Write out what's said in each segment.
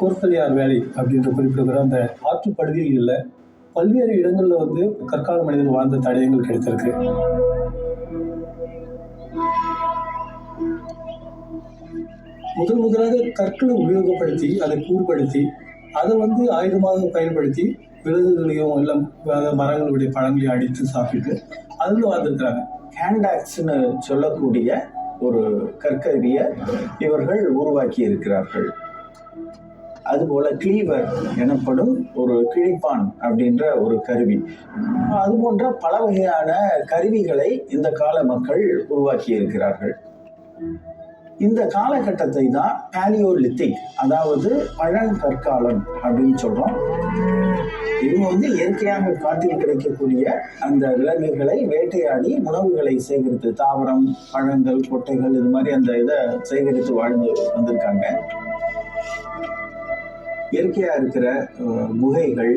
கோர்த்தலியார் வேலை அப்படின்ற குறிப்பிடுகிற அந்த ஆற்று படுகைகளில் பல்வேறு இடங்களில் வந்து கற்கால மனிதன் வாழ்ந்த தடயங்கள் கிடைத்திருக்கு. முதல் முதலாக கற்களை உபயோகப்படுத்தி அதை கூர்படுத்தி அதை வந்து ஆயுதமாக பயன்படுத்தி விலங்குகளையும் இல்லை மரங்களுடைய பழங்களையும் அடித்து சாப்பிட்டு அதில் வாழ்ந்துருக்கிறாங்க. ஹேண்டாக்ஸ்னு சொல்லக்கூடிய ஒரு கற்கருவியை இவர்கள் உருவாக்கி இருக்கிறார்கள் அதுபோல கிளீவர் எனப்படும் ஒரு கிழிப்பான் அப்படின்ற ஒரு கருவி. அது போன்ற பல வகையான கருவிகளை இந்த கால மக்கள் உருவாக்கி இருக்கிறார்கள். இந்த காலகட்டத்தை தான் பேலியோலித்திக் அதாவது பழங்கற்காலம் அப்படின்னு சொல்றோம். இவங்க வந்து இயற்கையாக காட்டில் கிடைக்கக்கூடிய அந்த விலங்குகளை வேட்டையாடி உணவுகளை சேகரித்து தாவரம் பழங்கள் கொட்டைகள் இது மாதிரி அந்த இதை சேகரித்து வாழ்ந்து வந்திருக்காங்க. இயற்கையா இருக்கிற குகைகள்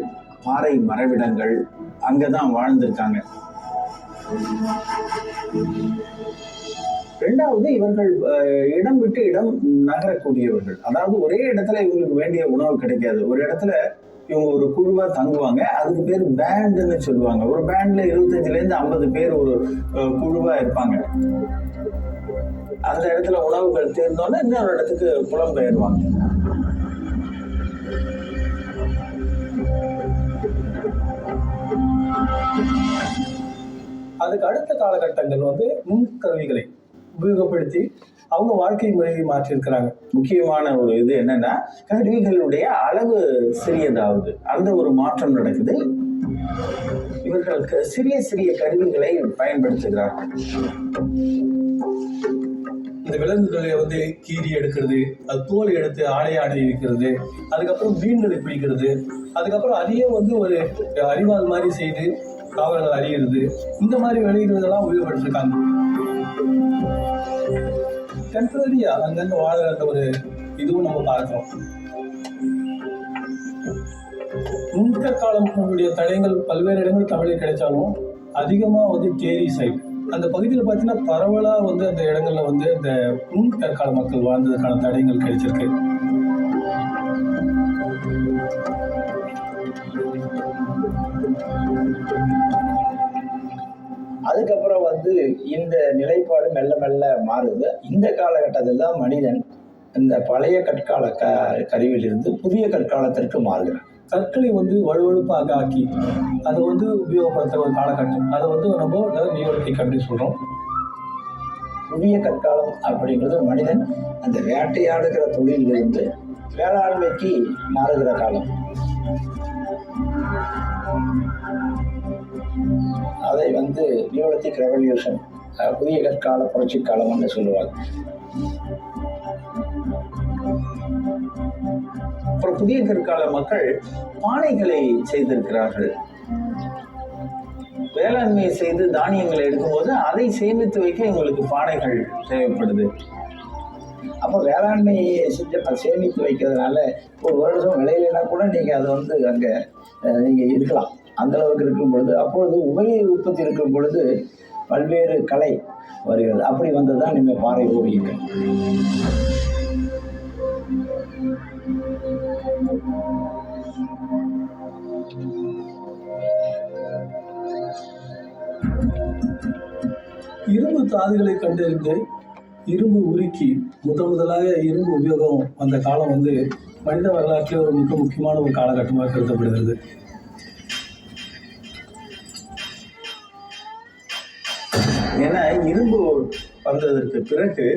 பாறை மறைவிடங்கள் அங்கதான் வாழ்ந்திருக்காங்க. ரெண்டாவது இவர்கள் இடம் விட்டு இடம் நகரக்கூடியவர்கள். அதாவது ஒரே இடத்துல இவங்களுக்கு வேண்டிய உணவு கிடைக்காது. ஒரு இடத்துல இவங்க ஒரு குழுவா தங்குவாங்க. அதுக்கு பேர் பேண்டுன்னு சொல்லுவாங்க. ஒரு பேண்ட்ல இருபத்தஞ்சுல இருந்து ஐம்பது பேர் ஒரு குழுவாக குழுவா இருப்பாங்க. அந்த இடத்துல உணவுகள் தேர்ந்தோன்னா இன்னொரு இடத்துக்கு புலம்பெயர்வாங்க. அதுக்கு அடுத்த காலகட்டங்கள் வந்து நுண்கருவிகளை உபயோகப்படுத்தி அவங்க வாழ்க்கை முறையை மாற்றியிருக்கிறாங்க. முக்கியமான ஒரு இது என்னன்னா கருவிகளுடைய அளவு சிறியதாவது. அந்த ஒரு மாற்றம் நடக்குது. இவர்கள் க- சிறிய சிறிய கருவிகளை பயன்படுத்துகிறார்கள். இந்த விலங்குகளை வந்து கீறி எடுக்கிறது அது தோல் எடுத்து ஆடை ஆடை வைக்கிறது அதுக்கப்புறம் மீன்களை பிடிக்கிறது அதுக்கப்புறம் அதையும் வந்து ஒரு அறிவாள் மாதிரி செய்து காவலர்கள் அறிகிறது. இந்த மாதிரி வெளியிடுவதெல்லாம் உபயோகப்படுத்திருக்காங்க. டெம்பரரியா அங்கங்க வாழ்கிற அந்த ஒரு இதுவும் நம்ம பார்க்கிறோம். நுண்கற்காலத்தினுடைய தடயங்கள் பல்வேறு இடங்கள் தமிழில் கிடைச்சாலும் அதிகமாக வந்து கேரி சைட் அந்த பகுதியில் பார்த்தீங்கன்னா பரவலாக வந்து அந்த இடங்கள்ல வந்து இந்த நுண்கற்கால மக்கள் வாழ்ந்ததுக்கான தடயங்கள் கிடைச்சிருக்கு. அதுக்கப்புறம் வந்து இந்த நிலைப்பாடு மெல்ல மெல்ல மாறுது. இந்த காலகட்டத்தில் தான் மனிதன் இந்த பழைய கற்கால க கருவியிலிருந்து புதிய கற்காலத்திற்கு மாறுகிறான். கற்களை வந்து வலுவழுப்பாக ஆக்கி அதை வந்து உபயோகப்படுத்துகிற ஒரு காலகட்டம். அதை வந்து நம்ம நியோலித்திக் அப்படின்னு சொல்கிறோம் புதிய கற்காலம் அப்படிங்கிறது மனிதன் அந்த வேட்டையாடுகிற தொழிலிருந்து வேளாண்மைக்கு மாறுகிற காலம். அதை வந்து நியோலித்திக் ரெவல்யூஷன் புதிய கற்கால புரட்சி என்று சொல்லுவாங்க. அப்புறம் புதிய கற்கால மக்கள் பானைகளை செய்திருக்கிறார்கள். வேளாண்மை செய்து தானியங்களை எடுக்கும்போது அதை சேமித்து வைக்க எங்களுக்கு பானைகள் தேவைப்படுது. அப்போ வேளாண்மையை செஞ்ச சேமித்து வைக்கிறதுனால ஒரு வருடம் விளையிலனா கூட நீங்கள் அதை வந்து அங்கே நீங்கள் இருக்கலாம். அந்த அளவுக்கு இருக்கும் பொழுது அப்பொழுது உபரி உற்பத்தி இருக்கும் பொழுது பல்வேறு கலை வருகிறது அப்படி வந்தது தான் நீங்கள் பாறை ஓவியங்கள். இரும்பு தாதுகளை கண்டறிந்து இரும்பு உருக்கி முதல் முதலாக இரும்பு உபயோகம் வந்த காலம் வந்து மனித வரலாற்றில் ஒரு மிக முக்கியமான ஒரு காலகட்டமாக கருதப்படுகிறது. ஏன்னா இரும்பு வந்ததற்கு பிறகு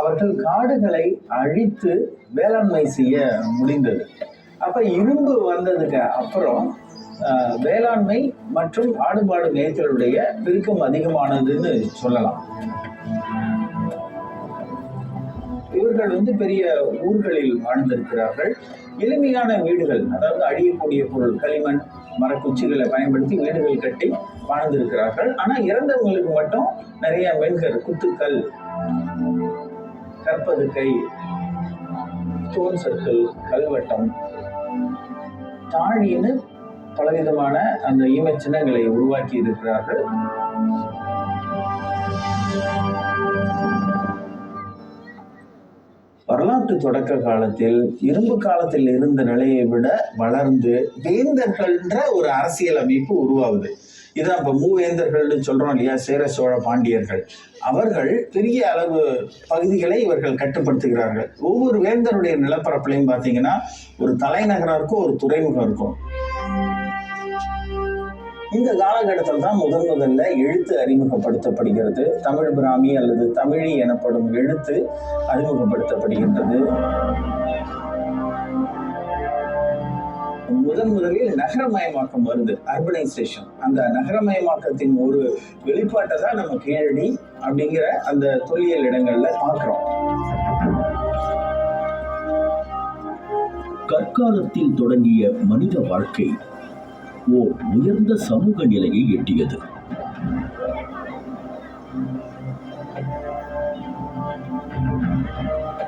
அவர்கள் காடுகளை அழித்து வேளாண்மை செய்ய முடிந்தது. அப்ப இரும்பு வந்ததுக்கு அப்புறம் வேளாண்மை மற்றும் ஆடு மாடு மேய்த்தலுடைய பெருக்கம் அதிகமானதுன்னு சொல்லலாம். இவர்கள் வந்து பெரிய ஊர்களில் வாழ்ந்திருக்கிறார்கள். எளிமையான வீடுகள் அதாவது அழியக்கூடிய பொருள் களிமண் மரக்குச்சிகளை பயன்படுத்தி வீடுகள் கட்டி வாழ்ந்திருக்கிறார்கள். ஆனால் இறந்தவங்களுக்கு மட்டும் நிறைய மென்கர் குத்துக்கள் கற்பதுக்கை ஸ்டோன் சர்க்கிள் கல்வட்டம் தாழின்னு பலவிதமான அந்த ஈமச் சின்னங்களை உருவாக்கி இருக்கிறார்கள். வரலாற்று தொடக்க காலத்தில் இரும்பு காலத்தில் இருந்த நிலையை விட வளர்ந்து வேந்தர்கள்ன்ற ஒரு அரசியல் அமைப்பு உருவாகுது. இதான் இப்போ மூவேந்தர்கள்னு சொல்றோம் இல்லையா? சேர சோழ பாண்டியர்கள். அவர்கள் பெரிய அளவு பகுதிகளை இவர்கள் கட்டுப்படுத்துகிறார்கள். ஒவ்வொரு வேந்தருடைய நிலப்பரப்புலையும் பார்த்தீங்கன்னா ஒரு தலைநகரம் இருக்கும் ஒரு துறைமுகம் இருக்கும். இந்த காலகட்டத்தில் தான் முதன் முதல்ல எழுத்து அறிமுகப்படுத்தப்படுகிறது. தமிழ் பிராமி அல்லது தமிழி எனப்படும் எழுத்து அறிமுகப்படுத்தப்படுகின்றது. முதன் முதலில் நகரமயமாக்கம் வருது அர்பனைசேஷன் அந்த நகரமயமாக்கத்தின் ஒரு வெளிப்பாட்டை தான் நம்ம கீழடி அப்படிங்கிற அந்த தொல்லியல் இடங்கள்ல பார்க்கிறோம். கற்காலத்தில் தொடங்கிய மனித வாழ்க்கை ஓர் உயர்ந்த சமூக நிலையை எட்டியது.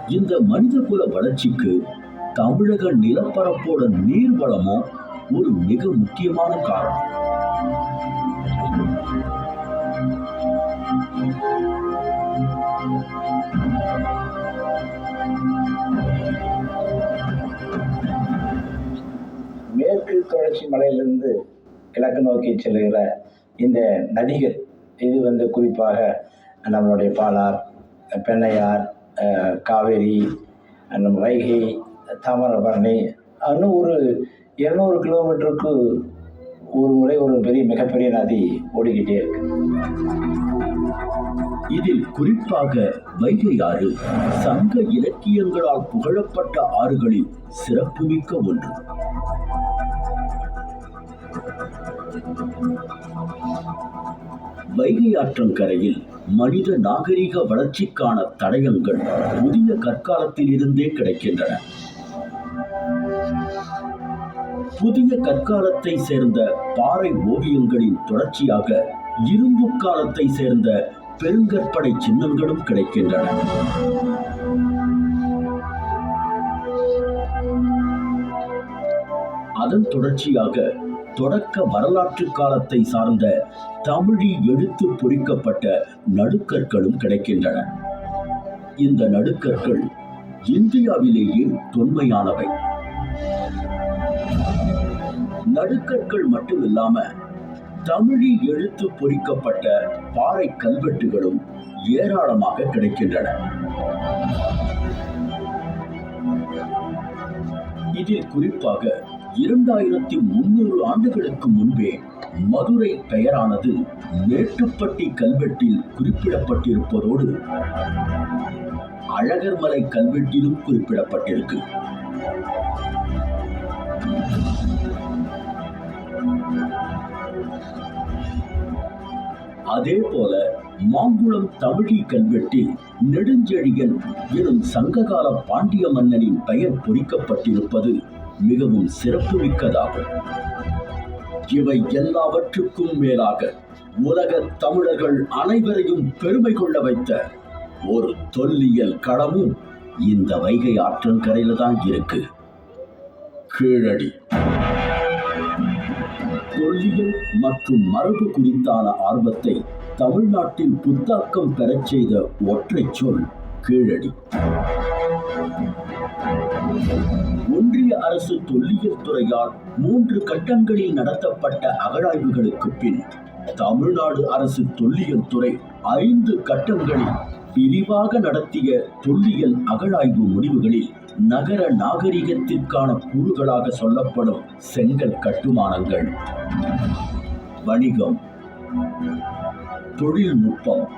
இந்த மனிதகுல வளர்ச்சிக்கு தமிழக நிலப்பரப்போட நீர்வளமும் ஒரு மிக முக்கியமான காரணம். தொடர்ச்சி மலையிலிருந்து கிழக்கு நோக்கி செல்கிற இந்த நதிகள் இது வந்து குறிப்பாக நம்மளுடைய பாலார் பெண்ணையார் காவேரி நம்ம வைகை தாமிரபரணி இன்னும் ஒரு இருநூறு கிலோமீட்டருக்கு ஒரு முறை ஒரு பெரிய மிகப்பெரிய நதி ஓடிக்கிட்டே இருக்கு. இதில் குறிப்பாக வைகை ஆறு சங்க இலக்கியங்களால் புகழப்பட்ட ஆறுகளில் சிறப்புமிக்க ஒன்று. வைகை ஆற்றங்கரையில் மனித நாகரிக வளர்ச்சிக்கான தடயங்கள் புதிய கற்காலத்தில் இருந்தே கிடைக்கின்றன. புதிய கற்காலத்தை சேர்ந்த பாறை ஓவியங்களின் தொடர்ச்சியாக இரும்பு காலத்தை சேர்ந்த பெருங்கற்படை சின்னங்களும் கிடைக்கின்றன. அதன் தொடர்ச்சியாக தொடக்க வரலாற்று காலத்தை சார்ந்த தமிழி எழுத்து பொறிக்கப்பட்ட நடுக்கற்களும் கிடைக்கின்றன. இந்த நடுக்கற்கள் இந்தியாவிலேயே தொன்மையானவை. நடுக்கற்கள் மட்டுமில்லாம தமிழி எழுத்து பொறிக்கப்பட்ட பாறை கல்வெட்டுகளும் ஏராளமாக கிடைக்கின்றன. இதில் குறிப்பாக இரண்டாயிரத்தி முன்னூறு ஆண்டுகளுக்கு முன்பே மதுரை பெயரானது மேட்டுப்பட்டி கல்வெட்டில் குறிப்பிடப்பட்டிருப்பதோடு அழகர்மலை கல்வெட்டிலும் குறிப்பிடப்பட்டிருக்கு. அதே போல மாங்குளம் தமிழி கல்வெட்டில் நெடுஞ்செழியன் எனும் சங்ககால பாண்டிய மன்னனின் பெயர் பொறிக்கப்பட்டிருப்பது மிகவும் சிறப்புமிக்கதாகும் இவை எல்லாவற்றுக்கும் மேலாக உலக தமிழர்கள் அனைவரையும் பெருமை கொள்ள வைத்த ஒரு தொல்லியல் களமும் இந்த வைகை ஆற்றங்கரையில தான் இருக்கு. கீழடி. தொல்லியல் மற்றும் மரபு குறித்தான ஆர்வத்தை தமிழ்நாட்டில் புத்தாக்கம் பெறச் செய்த ஒற்றை சொல் கீழடி. அரசு தொல்லியல் துறையால் மூன்று கட்டங்களில் நடத்தப்பட்ட அகழாய்வுகளுக்கு பின் தமிழ்நாடு அரசு தொல்லியல் துறை ஐந்து கட்டங்களில் விரிவாக நடத்திய தொல்லியல் அகழாய்வு முடிவுகளில் நகர நாகரிகத்திற்கான கூறுகளாக சொல்லப்படும் செங்கல் கட்டுமானங்கள். வணிகம். தொழில்நுட்பம்.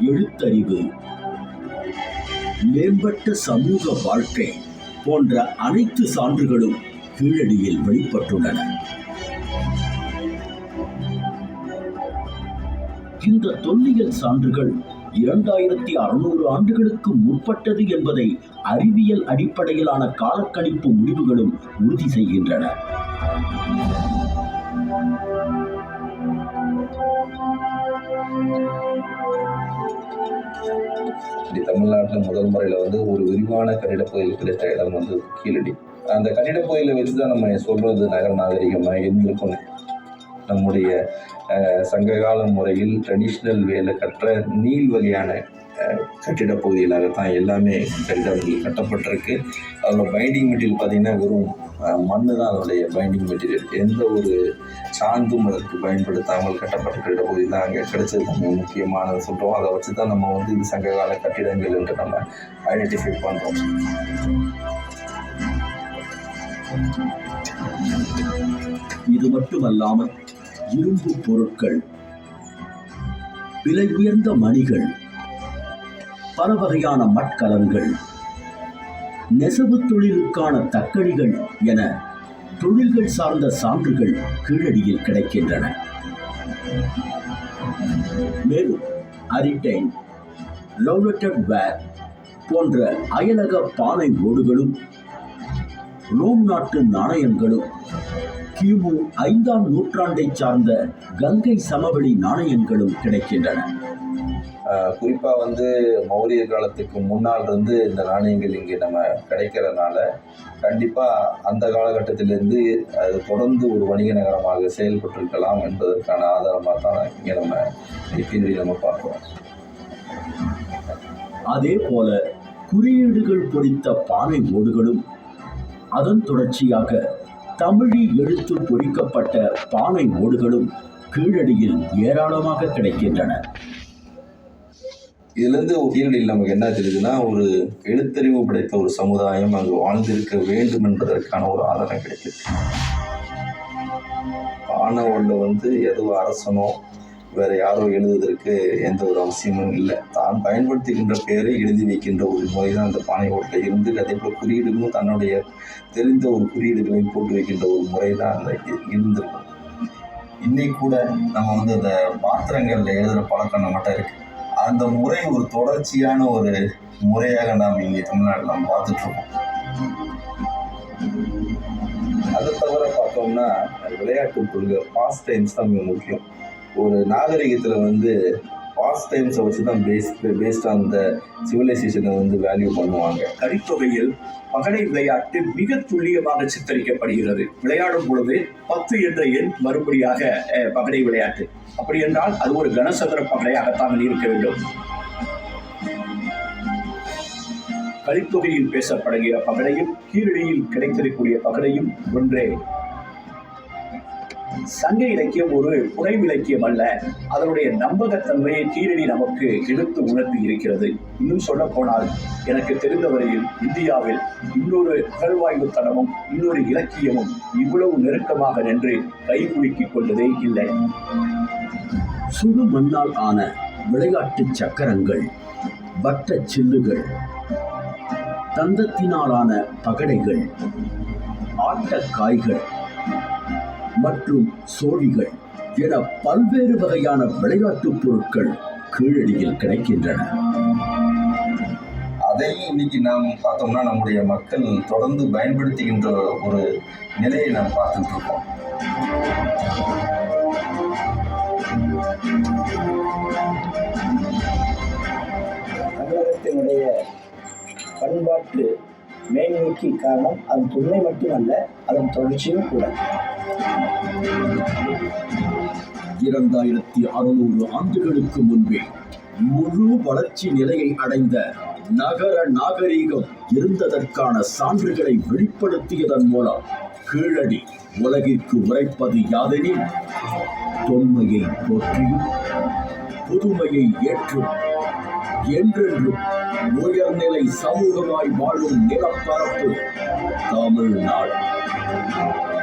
எழுத்தறிவு. மேம்பட்ட சமூக வாழ்க்கை. போன்ற அனைத்து சான்றுகளும் கீழடியில் வெளிப்பட்டுள்ளன. இந்த தொல்லியல் சான்றுகள் இரண்டாயிரத்தி அறுநூறு ஆண்டுகளுக்கு முற்பட்டது என்பதை அறிவியல் அடிப்படையிலான காலக்கணிப்பு முடிவுகளும் உறுதி செய்கின்றன. இப்படி தமிழ்நாட்டில் முதல் முறையில் வந்து ஒரு விரிவான கட்டிடப் கிடைத்த இடம் வந்து கீழடி. அந்த கட்டிடப் வச்சு தான் நம்ம சொல்கிறது நகர நாகரிகமாக இருந்திருக்கும். நம்முடைய சங்ககால முறையில் ட்ரெடிஷ்னல் வேலை கற்ற நீள் வகையான கட்டிட பகுதிகளாகத்தான் எல்லாமே கட்டிடங்கள் கட்டப்பட்டிருக்கு. அதில் பைண்டிங் மெட்டீரியல் பார்த்திங்கன்னா வெறும் மண்ணு தான் அதனுடைய பைண்டிங் மெட்டீரியல் எந்த ஒரு சாந்தும் அதற்கு பயன்படுத்தாமல் கட்டப்பட்ட கட்டிட பகுதி தான் அங்கே கிடைச்சது நம்ம முக்கியமானது சொல்கிறோம் அதை வச்சு தான் நம்ம வந்து இது சங்ககால கட்டிடங்கள் என்று நம்ம ஐடென்டிஃபை பண்ணுறோம் இது மட்டுமல்லாமல் இரும்பு பொருட்கள் விலை உயர்ந்த மணிகள் பல வகையான மட்கலன்கள் நெசவு தொழிலுக்கான தக்கடிகள் என தொழில்கள் சார்ந்த சான்றுகள் கீழடியில் கிடைக்கின்றன. மேலும் அரிட்டைன் லவ்லெட்டட் வேர் போன்ற அயலக பானை ஓடுகளும் ரோம் நாட்டு நாணயங்களும் கிமு ஐந்தாம் நூற்றாண்டைச் சார்ந்த கங்கை சமவெளி நாணயங்களும் கிடைக்கின்றன. குறிப்பாக வந்து மௌரிய காலத்துக்கு முன்னால் இருந்து இந்த நாணயங்கள் இங்கே நம்ம கிடைக்கிறதுனால கண்டிப்பாக அந்த காலகட்டத்திலிருந்து அது தொடர்ந்து ஒரு வணிக நகரமாக செயல்பட்டிருக்கலாம் என்பதற்கான ஆதாரமாக தான் இங்கே நம்ம கீழடி நம்ம பார்க்குறோம். அதே போல குறியீடுகள் பொறித்த பானை ஓடுகளும் அதன் தொடர்ச்சியாக தமிழி எழுத்து பொறிக்கப்பட்ட பானை ஓடுகளும் கீழடியில் ஏராளமாக கிடைக்கின்றன. இதுலேருந்து கீழடியில் நமக்கு என்ன தெரியுதுன்னா ஒரு எழுத்தறிவு படைத்த ஒரு சமுதாயம் அங்கு வாழ்ந்திருக்க வேண்டும் என்பதற்கான ஒரு ஆதாரம் கிடைக்குது. ஆனவல்ல வந்து எதுவோ அரசனோ வேற யாரோ எழுதுவதற்கு எந்த ஒரு அவசியமும் இல்லை. தான் பயன்படுத்துகின்ற பெயரை எழுதி வைக்கின்ற ஒரு முறை தான் அந்த பானை ஓட்டில் இருந்து அதே போல் குறியீடுகளும் தன்னுடைய தெரிந்த ஒரு குறியீடுகளையும் போட்டு வைக்கின்ற ஒரு முறை தான் அந்த இருந்திருக்கும். இன்னைக்கு கூட நம்ம வந்து அந்த பாத்திரங்களில் எழுதுகிற பழக்கம் நம்மகிட்ட இருக்கு. அந்த முறை ஒரு தொடர்ச்சியான ஒரு முறையாக நாம் இங்கே தமிழ்நாட்டில் நாம் பார்த்துட்டு இருக்கோம் அதை தவிர பார்த்தோம்னா விளையாட்டு கொள்கை பாஸ்ட் டைம்ஸ் தான் மிக முக்கியம். ஒரு நாகரிகத்தில் வந்து பாஸ் டைம்ஸை வச்சு தான் பேஸ் பேஸ்ட் ஆன் த சிவிலைசேஷனை வந்து வேல்யூ பண்ணுவாங்க. கரித்தொகையில் பகடை விளையாட்டு மிக துல்லியமாக சித்தரிக்கப்படுகிறது. விளையாடும் பொழுது பத்து என்ற எண் மறுபடியாக பகடை விளையாட்டு. அப்படி என்றால் அது ஒரு கனசதுர பகடையாகத்தான் இருக்க வேண்டும். கலித்தொகையில் பேசப்படுகிற பகடையும் கீழடியில் கிடைத்திருக்கக்கூடிய பகடையும் ஒன்றே. சங்க இலக்கியம் ஒரு புனைவு இலக்கியம் அல்ல. அதனுடைய நம்பகத்தன்மையை கீழடி நமக்கு எடுத்து உணர்த்தி இருக்கிறது. இன்னும் சொல்ல போனால் எனக்கு தெரிந்தவரையில் இந்தியாவில் இன்னொரு அகழ்வாய்வு தளமும் இன்னொரு இலக்கியமும் இவ்வளவு நெருக்கமாக நின்று கைகுலுக்கிக் கொண்டதே இல்லை. சுடு மண்ணால் ஆன விளையாட்டு சக்கரங்கள் வட்டச் சில்லுகள் தந்தத்தினாலான பகடைகள் ஆட்டக்காய்கள் மற்றும் சோழிகள் என பல்வேறு வகையான விளையாட்டுப் பொருட்கள் கீழடியில் கிடைக்கின்றன. அதையும் இன்னைக்கு நாம் பார்த்தோம்னா நம்முடைய மக்கள் தொடர்ந்து பயன்படுத்துகின்ற ஒரு நிலையை நாம் பார்த்துட்டு இருக்கோம். தமிழகத்தினுடைய பண்பாட்டு மேன்மைக்கு காரணம் அதன் தொன்மை மட்டுமல்ல அதன் தொடர்ச்சியும் கூட. இரண்டாயிரத்தி அறுநூறு ஆண்டுகளுக்கு முன்பே முழு வளர்ச்சி நிலையை அடைந்த நகர நாகரீகம் இருந்ததற்கான சான்றுகளை வெளிப்படுத்தியதன் மூலம் கீழடி உலகிற்கு உரைப்பது யாதெனில் தொன்மையை போற்றியும் புதுமையை ஏற்றும் என்றென்றும் உயர்நிலை சமூகமாய் வாழும் நிலப்பரப்பு தமிழ்நாடு.